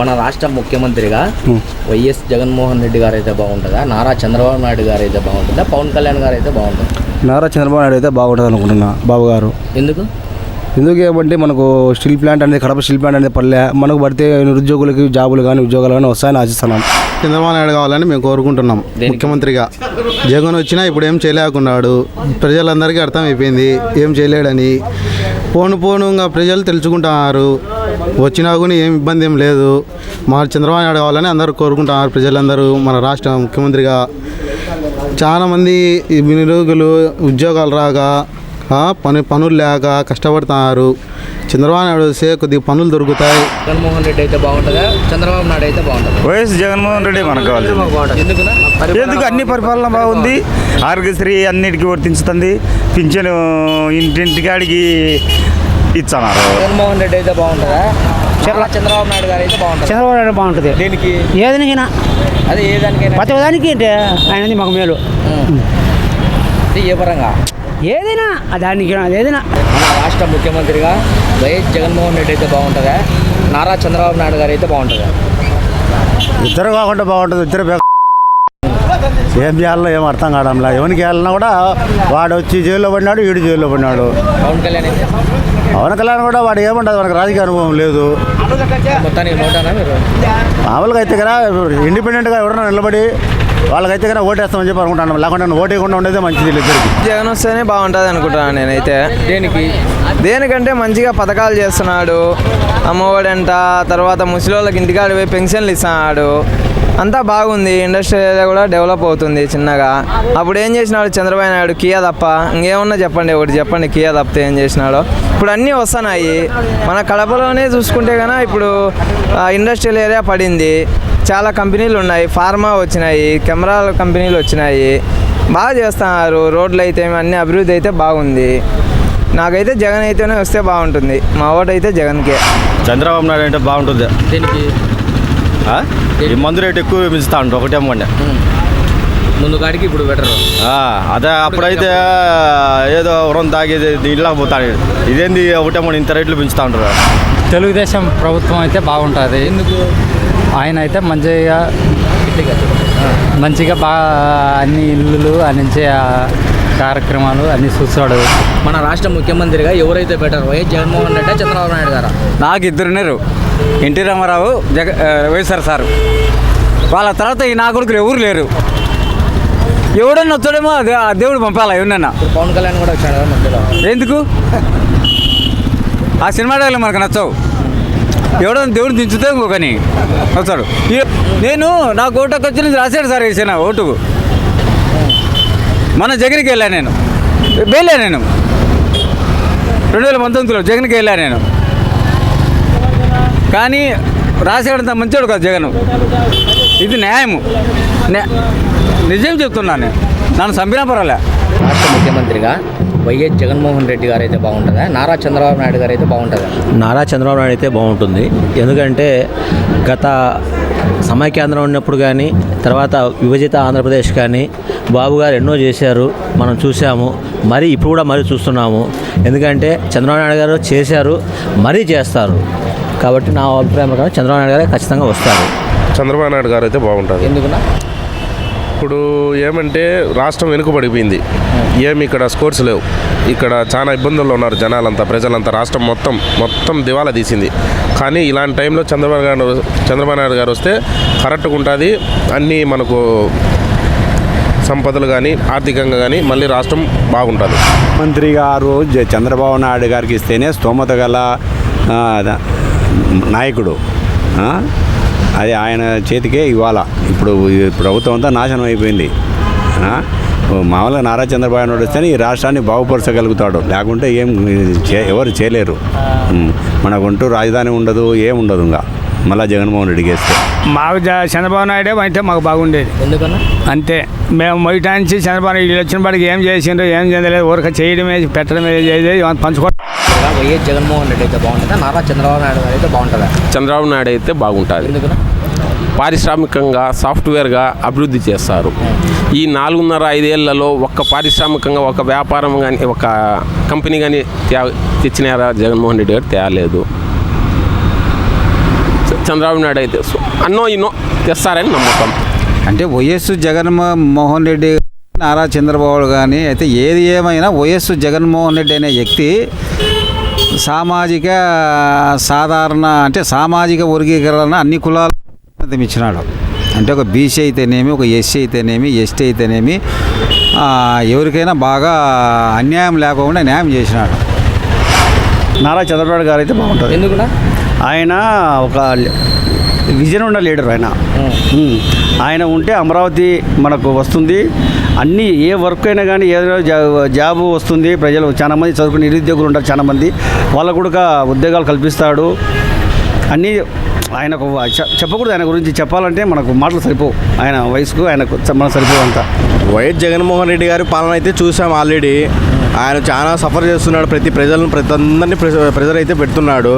మన రాష్ట్ర ముఖ్యమంత్రిగా వైఎస్ జగన్మోహన్ రెడ్డి గారు అయితే బాగుంటుందా? నారా చంద్రబాబు నాయుడు గారు అయితే బాగుంటుందా? పవన్ కళ్యాణ్ గారు అయితే బాగుంటుంది? నారా చంద్రబాబు నాయుడు అయితే బాగుంటుంది అనుకుంటున్నా బాబు గారు. ఎందుకు? ఎందుకు ఏమంటే మనకు స్టీల్ ప్లాంట్ అనేది కడప స్టీల్ ప్లాంట్ అనేది పల్లె. మనకు పడితే నిరుద్యోగులకి జాబులు కానీ ఉద్యోగాలు కానీ వస్తాయని ఆశిస్తున్నాం. చంద్రబాబు నాయుడు కావాలని మేము కోరుకుంటున్నాం ముఖ్యమంత్రిగా. జగన్ వచ్చినా ఇప్పుడు ఏం చేయలేకున్నాడు. ప్రజలందరికీ అర్థమైపోయింది ఏం చేయలేడని. పోను పోను ఇంకా ప్రజలు తెలుసుకుంటున్నారు. వచ్చినా కూడా ఏం ఇబ్బంది ఏం లేదు. మా చంద్రబాబు నాయుడు కావాలని అందరూ కోరుకుంటున్నారు. ప్రజలందరూ మన రాష్ట్ర ముఖ్యమంత్రిగా చాలామంది ఈ నిరుద్యోగులు ఉద్యోగాలు రాక ఆ, పని పనులు లేక కష్టపడుతున్నారు. చంద్రబాబు నాయుడు వస్తే కొద్దిగా పనులు దొరుకుతాయి. జగన్మోహన్ రెడ్డి అయితే బాగుంటుందా? చంద్రబాబు నాయుడు అయితే బాగుంటుందా? వైఎస్ జగన్మోహన్ రెడ్డి మనకు కావాలి. ఎందుకు అన్ని పరిపాలన బాగుంది? ఆరోగ్యశ్రీ అన్నిటికీ వర్తించుతుంది. పింఛను ఇంటింటికాడికి ఇచ్చన్నారు. జగన్మోహన్ రెడ్డి అయితే బాగుంటుందా? చంద్రబాబు నాయుడు గారు అయితే బాగుంటుంది? చంద్రబాబు నాయుడు బాగుంటుంది. దేనికి? ఏదైనా అదే ఏ దానికైనా. ప్రతి దానికి ఆయనది మాకు మేలు. ఏ పరంగా? ఏదైనా దానికి ఏదైనా. మన రాష్ట్ర ముఖ్యమంత్రిగా వైఎస్ జగన్మోహన్ రెడ్డి అయితే బాగుంటుందా? నారా చంద్రబాబు నాయుడు గారు అయితే బాగుంటుందా? ఇద్దరు కాకుండా బాగుంటుంది. ఇద్దరు ఏం చేయాలో ఏం అర్థం కావడంలా. ఎవరికి వెళ్ళినా కూడా వాడు వచ్చి జైల్లో పడినాడు వీడు జైల్లో పడినాడు. పవన్ కళ్యాణ్ పవన్ కళ్యాణ్ కూడా వాడు ఏమంటుంది మనకు రాజకీయ అనుభవం లేదు. మామూలుగా అయితే కదా ఇండిపెండెంట్గా ఎవరైనా నిలబడి వాళ్ళకైతే కదా ఓటేస్తామని చెప్పి అనుకుంటాను లేకుంటే ఓటేయకుండా ఉండేదే మంచిది వీళ్ళిద్దరికి జగన్ వస్తేనే బాగుంటుంది అనుకుంటున్నాను నేనైతే. దేనికి? దేనికంటే మంచిగా పథకాలు చేస్తున్నాడు. అమ్మఒడంట తర్వాత ముసలి వాళ్ళకి ఇంటికాడ పోయి పెన్షన్లు ఇస్తున్నాడు. అంతా బాగుంది. ఇండస్ట్రీ ఏరియా కూడా డెవలప్ అవుతుంది చిన్నగా. అప్పుడు ఏం చేసినాడు చంద్రబాబు నాయుడు? కియా తప్ప. ఇంకేమన్నా చెప్పండి ఒకటి చెప్పండి కియా తప్పితే ఏం చేసినాడో. ఇప్పుడు అన్నీ వస్తున్నాయి. మన కడపలోనే చూసుకుంటే కనుక ఇప్పుడు ఇండస్ట్రియల్ ఏరియా పడింది. చాలా కంపెనీలు ఉన్నాయి. ఫార్మా వచ్చినాయి కెమెరాల కంపెనీలు వచ్చినాయి. బాగా చేస్తున్నారు. రోడ్లు అయితే అన్ని అభివృద్ధి అయితే బాగుంది. నాకైతే జగన్ అయితేనే వస్తే బాగుంటుంది. మా ఓటు అయితే జగన్కే. చంద్రబాబు నాయుడు అంటే బాగుంటుంది. దేనికి? ఆ? ఈ మందు రేటు ఎక్కువ పెంచుతా ఉంటారు ఒకటే అమ్మండి ముందు కాడికి ఇప్పుడు బెటర్ అదే అప్పుడైతే ఏదో వరం తాగేది ఇంట్లో పోతాడు ఇదేంది ఒకటే అమ్మని ఇంత రేట్లు పెంచుతా ఉంటారు తెలుగుదేశం ప్రభుత్వం అయితే బాగుంటుంది. ఎందుకు? ఆయన అయితే మంచిగా మంచిగా బాగా అన్ని ఇల్లులు అన్ని కార్యక్రమాలు అన్ని చూస్తాడు మన రాష్ట్ర ముఖ్యమంత్రిగా ఎవరైతే బెటర్ వైఎస్ జగన్మోహన్ రెడ్డి చంద్రబాబు నాయుడు గారా? నాకు ఇద్దరున్నారు ఎన్టీ రామారావు జగ వైఎస్ఆర్ సార్. వాళ్ళ తర్వాత ఈ నా కొడుకులు ఎవరు లేరు. ఎవడన్నా వచ్చాడేమో అదే ఆ దేవుడు పంపాలా ఎవరన్నా పవన్ కళ్యాణ్ కూడా వచ్చాడు ఎందుకు? ఆ సినిమా డైలాగ్ మనకు నచ్చవు. ఎవడన్నా దేవుడు దించుతే ఇంకొకని. వస్తాడు. నేను నా ఓటుకు వచ్చి రాశాడు సార్ వేసిన ఓటుకు. మన జగన్కి వెళ్ళా నేను. వెళ్ళా నేను. రెండు వేల పంతొమ్మిదిలో జగన్కి వెళ్ళా నేను. కానీ రాసేవాడంత మంచివాడు కాదు జగన్. ఇది న్యాయము. నిజం చెప్తున్నాను నేను. నన్ను చంపినా పర్వాలే రాష్ట్ర ముఖ్యమంత్రిగా వైఎస్ జగన్మోహన్ రెడ్డి గారు అయితే బాగుంటుందా? నారా చంద్రబాబు నాయుడు గారు అయితే బాగుంటుందా? నారా చంద్రబాబు నాయుడు అయితే బాగుంటుంది. ఎందుకంటే గత సమైక్యాంధ్రం ఉన్నప్పుడు కానీ తర్వాత విభజిత ఆంధ్రప్రదేశ్ కానీ బాబు గారు ఎన్నో చేశారు మనం చూసాము మరి ఇప్పుడు కూడా మరీ చూస్తున్నాము. ఎందుకంటే చంద్రబాబు నాయుడు గారు చేశారు మరీ చేస్తారు. కాబట్టి నా అభిప్రాయం ప్రకారం చంద్రబాబు నాయుడు గారు ఖచ్చితంగా వస్తారు. చంద్రబాబు నాయుడు గారు అయితే బాగుంటుంది ఎందుకునా? ఇప్పుడు ఏమంటే రాష్ట్రం వెనుకబడిపోయింది. ఏమి ఇక్కడ స్కోర్స్ లేవు. ఇక్కడ చాలా ఇబ్బందుల్లో ఉన్నారు జనాలంతా ప్రజలంతా. రాష్ట్రం మొత్తం మొత్తం దివాలా తీసింది. కానీ ఇలాంటి టైంలో చంద్రబాబు గారు చంద్రబాబు నాయుడు గారు వస్తే కరెక్ట్గా ఉంటుంది. అన్నీ మనకు సంపదలు కానీ ఆర్థికంగా కానీ మళ్ళీ రాష్ట్రం బాగుంటుంది. మంత్రి గారు చంద్రబాబు నాయుడు గారికి ఇస్తేనే స్తోమత గల నాయకుడు. అది ఆయన చేతికే ఇవాళ ఇప్పుడు ప్రభుత్వం అంతా నాశనం అయిపోయింది? మామూలుగా నారా చంద్రబాబు నాయుడు వస్తేనే ఈ రాష్ట్రాన్ని బాగుపరచగలుగుతాడు. లేకుంటే ఏం చే ఎవరు చేయలేరు. ఉం. మనకుంటూ రాజధాని ఉండదు ఏం ఉండదు ఇంకా. మళ్ళా జగన్మోహన్ రెడ్డికి వేస్తే మాకు చంద్రబాబు నాయుడే అయితే మాకు బాగుండేది. ఎందుకన్నా? అంతే. మేము మొయ్యటానికి చంద్రబాబు నాయుడు వచ్చిన పాటికి ఏం చేసిండ్రు ఏం చేయలేదు ఊరక చేయడమే పెట్టడమే చేసేది పంచుకో వైఎస్ జగన్మోహన్ రెడ్డి అయితే బాగుంటుందా? నారా చంద్రబాబు నాయుడు గారు అయితే బాగుంటుందా? చంద్రబాబు నాయుడు అయితే బాగుంటుంది. ఎందుకన్నా? పారిశ్రామికంగా సాఫ్ట్వేర్గా అభివృద్ధి చేస్తారు. ఈ నాలుగున్నర ఐదేళ్ళలో ఒక్క పారిశ్రామికంగా ఒక వ్యాపారం కానీ ఒక కంపెనీ కానీ తెచ్చినారా జగన్మోహన్ రెడ్డి గారు? తేలేదు. చంద్రబాబు నాయుడు అయితే అన్నో ఇన్నో తెస్తారని నమ్మకం. అంటే వైఎస్ జగన్మోహన్ రెడ్డి నారా చంద్రబాబు కానీ అయితే ఏది ఏమైనా వైఎస్ జగన్మోహన్ రెడ్డి అనే వ్యక్తి సామాజిక సాధారణ అంటే సామాజిక వర్గీకరణ అన్ని కులాలు ఇచ్చినాడు. అంటే ఒక బీసీ అయితేనేమి ఒక ఎస్సీ అయితేనేమి ఎస్టీ అయితేనేమి ఆ, ఎవరికైనా బాగా అన్యాయం లేకుండా న్యాయం చేసినాడు. నారా చంద్రబాబు గారు అయితే బాగుంటుంది. ఎందుకునా ఆయన ఒక విజన్ ఉన్న లీడర్ ఆయన. ఆయన ఉంటే అమరావతి మనకు వస్తుంది. అన్ని ఏ వర్క్ అయినా కానీ ఏదైనా జా- జాబ్ వస్తుంది. ప్రజలు చాలా మంది చదువుకుని నిరుద్యోగులు ఉంటారు చాలా మంది. వాళ్ళకు కూడా ఉద్యోగాలు కల్పిస్తాడు. అన్నీ ఆయనకు చెప్పకూడదు ఆయన గురించి. చెప్పాలంటే మనకు మాటలు సరిపోవు. ఆయన వయసుకు ఆయనకు మనం సరిపోవు అంతా వైఎస్ జగన్మోహన్ రెడ్డి గారి పాలన అయితే చూసాం ఆల్రెడీ. ఆయన చాలా సఫర్ చేస్తున్నాడు. ప్రతి ప్రజలను ప్రతి అందరినీ ప్రెజర్ అయితే పెడుతున్నాడు.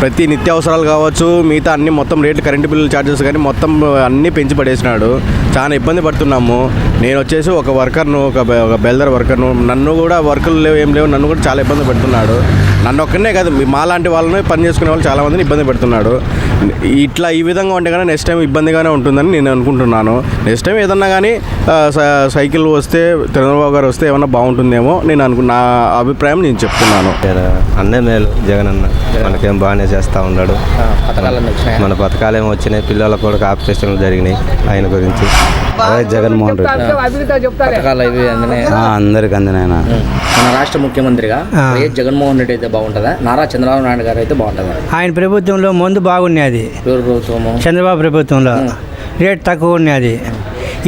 ప్రతి నిత్యావసరాలు కావచ్చు మిగతా అన్ని మొత్తం రేట్లు కరెంటు బిల్లు ఛార్జెస్ కానీ మొత్తం అన్నీ పెంచి పడేసినాడు. చాలా ఇబ్బంది పడుతున్నాము. నేను వచ్చేసి ఒక వర్కర్ను ఒక బెల్దర్ వర్కర్ను నన్ను కూడా వర్కర్లు లేవు ఏం లేవు నన్ను కూడా చాలా ఇబ్బంది పెడుతున్నాడు. నన్ను ఒక్కనే కాదు మీ- మాలాంటి వాళ్ళని పని చేసుకునే వాళ్ళు చాలా మందిని ఇబ్బంది పెడుతున్నాడు. ఇట్లా ఈ విధంగా ఉంటే కానీ నెక్స్ట్ టైం ఇబ్బందిగానే ఉంటుందని నేను అనుకుంటున్నాను. నెక్స్ట్ టైం ఏదన్నా కానీ సైకిల్ వస్తే చంద్రబాబు గారు వస్తే ఏమన్నా బాగుంటుందేమో నేను అనుకు నా అభిప్రాయం నేను చెప్తున్నాను. అన్నే మేలు జగన్ అన్న. మనకేం బాగానే చేస్తూ ఉన్నాడు? మన పథకాలు ఏమో వచ్చినాయి? పిల్లలకు కూడా ఆపరేషన్లు జరిగినాయి ఆయన గురించి. అదే జగన్మోహన్ రెడ్డి. పథకాలు ఇవి అందునే అందరికి అందినాయన. మన రాష్ట్ర ముఖ్యమంత్రిగా వైఎస్ జగన్మోహన్ రెడ్డి అయితే బాగుంటుందా? నారా చంద్రబాబు నాయుడు గారు అయితే బాగుంటుందా? ఆయన ప్రభుత్వంలో ముందు బాగున్నది ఎవరు ప్రభుత్వము? చంద్రబాబు ప్రభుత్వంలో. రేట్ తక్కువ ఉన్నది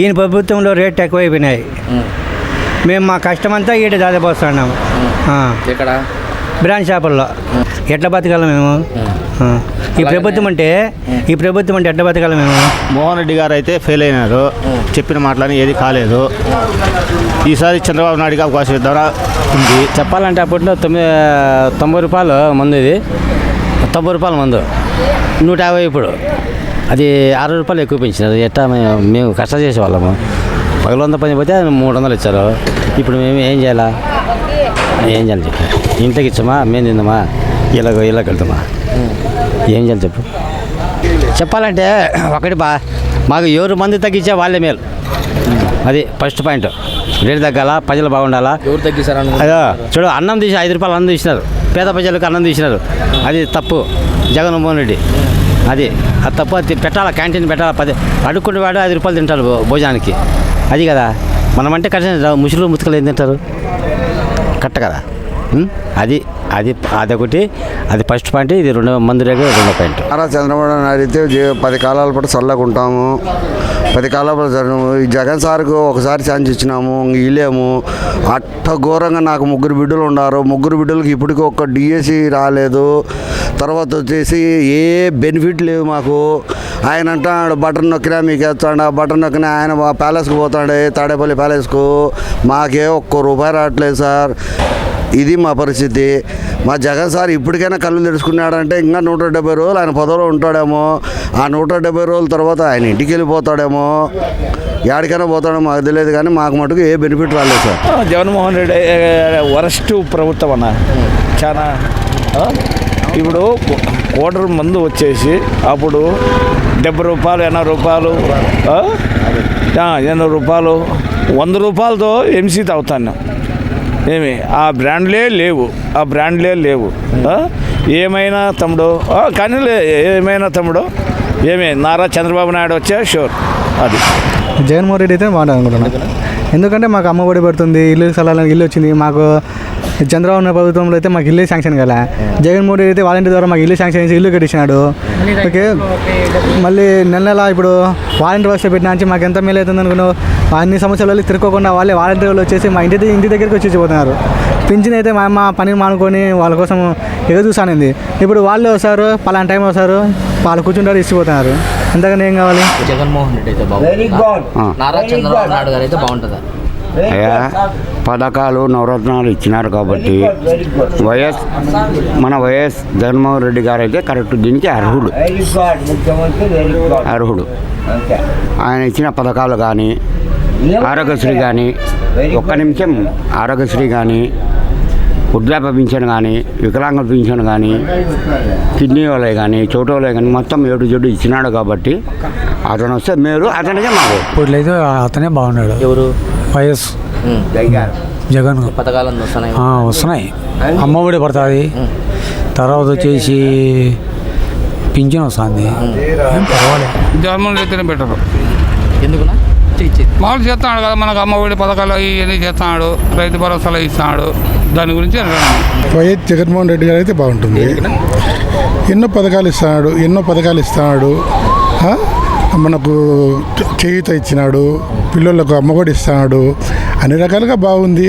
ఈయన ప్రభుత్వంలో రేట్ ఎక్కువైపోయినాయి. మేము. మా కష్టమంతా ఈడ దాదాపోస్తున్నాం ఇక్కడ బ్రాంచ్ షాపుల్లో. ఎట్లా బతకాలి మేము. ఈ ప్రభుత్వం అంటే ఈ ప్రభుత్వం అంటే ఎట్లా బతకాలి మేము? మోహన్ రెడ్డి గారు అయితే ఫెయిల్ అయినారు. చెప్పిన మాటలని ఏది కాలేదు. ఈసారి చంద్రబాబు నాయుడుకి అవకాశం ఇద్దారా ఉంది. చెప్పాలంటే అప్పట్లో తొమ్మిది తొంభై రూపాయలు మందు ఇది. తొంభై రూపాయల మందు. నూట యాభై ఇప్పుడు. అది అరవై రూపాయలు ఎక్కువ పెంచినారు. ఎట్టా మేము మేము కష్టం చేసేవాళ్ళము. పగల వంద పని పోతే మూడు వందలు ఇచ్చారు. ఇప్పుడు మేము ఏం చేయాలా? ఏం చేయాలి చెప్పు. ఇంట్లోకి ఇచ్చామా? మేము తిందామా? ఇలా ఇలా వెళ్తామా ఏం చేయాలి చెప్పు. చెప్పాలంటే ఒకటి బా మాకు ఎవరు మంది తగ్గించే వాళ్ళే మేలు. అది ఫస్ట్ పాయింట్. రేటు తగ్గాల ప్రజలు బాగుండాలా? ఎవరు తగ్గిస్తారని అదో చూడు అన్నం తీసి ఐదు రూపాయలు అన్నం తీసినారు. పేద ప్రజలకు అన్నం తీసినారు. అది తప్పు. జగన్మోహన్ రెడ్డి. అది అది తప్పు. అది పెట్టాలా క్యాంటీన్ పెట్టాలా పది అడుక్కునే వాడు ఐదు రూపాయలు తింటారు భోజనానికి. అది కదా. మనమంటే కరెక్ట్ ముసులు ముతుకలు ఏం తింటారు? కరెక్ట్ కదా? అది అది అదొకటి. అది ఫస్ట్ పాయింట్ ఇది రెండవ మందు రేగ రెండో పాయింట్. అలా చంద్రబాబు నాయుడు అయితే పది కాలాల పాటు చల్లగా ఉంటాము పది కాలాల పాటు ఈ జగన్ సార్కు ఒకసారి ఛాన్స్ ఇచ్చినాము ఇలేము అట్ట ఘోరంగా నాకు ముగ్గురు బిడ్డలు ఉన్నారు. ముగ్గురు బిడ్డలకి ఇప్పటికీ ఒక్క డిఎస్సి రాలేదు. తర్వాత వచ్చేసి ఏ బెనిఫిట్ లేవు మాకు. ఆయన అంటాడు బటన్ నొక్కినా మీకు వేస్తాడు ఆ బటన్ నొక్కినా ఆయన మా ప్యాలెస్కి పోతాడు తాడేపల్లి ప్యాలెస్కు. మాకే ఒక్క రూపాయి రావట్లేదు సార్. ఇది మా పరిస్థితి. మా జగన్ సార్ ఇప్పటికైనా కళ్ళు తెరుచుకున్నాడంటే ఇంకా నూట డెబ్బై రోజులు ఆయన పదవిలో ఉంటాడేమో. ఆ నూట డెబ్బై రోజుల తర్వాత ఆయన ఇంటికి వెళ్ళిపోతాడేమో. ఎక్కడికైనా పోతాడో మాకు తెలియదు కానీ మాకు మటుకు ఏ బెనిఫిట్ రాలేదు సార్. జగన్మోహన్ రెడ్డి వరస్ట్ ప్రభుత్వం అన్న. చాలా ఇప్పుడు కోటర్ మందు వచ్చేసి అప్పుడు డెబ్బై రూపాయలు ఎనభై రూపాయలు ఎనభై రూపాయలు వంద రూపాయలతో ఎంసీ తాగుతాను. ఏమి? ఆ బ్రాండ్లే లేవు. ఆ బ్రాండ్లే లేవు. ఏమైనా తమ్ముడు? కానీ ఏమైనా తమ్ముడు? ఏమి? నారా చంద్రబాబు నాయుడు వచ్చా? షూర్. అది. జగన్మోహన్ రెడ్డి అయితే బాగుంటుంది అనుకుంటున్నాను ఎందుకంటే మాకు అమ్మ ఒడి పడుతుంది ఇల్లు స్థలాలకు ఇల్లు వచ్చింది. మాకు చంద్రబాబు నాయుడు ప్రభుత్వంలో అయితే మాకు ఇల్లు శాంక్షన్ కదా జగన్మోహన్ రెడ్డి అయితే వాలంటీర్ ద్వారా మాకు ఇల్లు శాంక్షన్ చేసి ఇల్లు కట్టించినాడు. ఓకే. మళ్ళీ నెల నెల ఇప్పుడు వాలంటీర్ వ్యవస్థ పెట్టిన నుంచి మాకు ఎంత మేలు అవుతుంది అనుకున్నావు? అన్ని సమస్యలు తిరుక్కోకుండా వాళ్ళే వాలంటీర్ వాళ్ళు వచ్చేసి మా ఇంటి ఇంటి దగ్గరికి వచ్చి పోతున్నారు పింఛన్ అయితే మా అమ్మ పని మానుకొని వాళ్ళ కోసం ఎదురు చూసానింది. ఇప్పుడు వాళ్ళే వస్తారు పలానా టైం వస్తారు వాళ్ళు కూర్చుంటారు ఇచ్చిపోతున్నారు. అంతగానే ఏం కావాలి? జగన్మోహన్ రెడ్డి అయితే బాగుంటుందా? నారా చంద్రబాబు నాయుడు గారు అయితే బాగుంటుందా? పథకాలు నవరత్నాలు ఇచ్చినారు కాబట్టి వైఎస్ మన వైఎస్ జగన్మోహన్ రెడ్డి గారు అయితే కరెక్ట్ దీనికి అర్హుడు. అర్హుడు. ఆయన ఇచ్చిన పథకాలు కానీ ఆరోగ్యశ్రీ కానీ ఒక్క నిమిషం ఆరోగ్యశ్రీ కానీ వృద్ధాప్య పింఛన్ కానీ వికలాంగుల పింఛన్ కానీ కిడ్నీ వాళ్ళే కానీ చోటు వాళ్ళే కానీ మొత్తం ఏడు జడ్డు ఇచ్చినాడు కాబట్టి అతను వస్తే మేలు అతనికే మాకు ఇప్పుడైతే అతనే బాగున్నాడు. ఎవరు? వైఎస్ జగన్. పథకాలను వస్తున్నాయి. వస్తున్నాయి. అమ్మఒడి పడుతుంది. తర్వాత వచ్చేసి పింఛన్ వస్తుంది. జగన్మోహన్ రెడ్డినే బెటర్ ఎందుకునా మామూలు చేస్తున్నాడు కదా మనకు అమ్మఒడి పథకాలు ఇవన్నీ చేస్తున్నాడు. రైతు భరోసాలు ఇస్తున్నాడు. దాని గురించి. వైఎస్ జగన్మోహన్ రెడ్డి గారు అయితే బాగుంటుంది. ఎన్నో పథకాలు ఇస్తున్నాడు ఎన్నో పథకాలు ఇస్తున్నాడు? మనకు చేయూత ఇచ్చినాడు పిల్లలకు అమ్మఒడి ఇస్తున్నాడు. అన్ని రకాలుగా బాగుంది.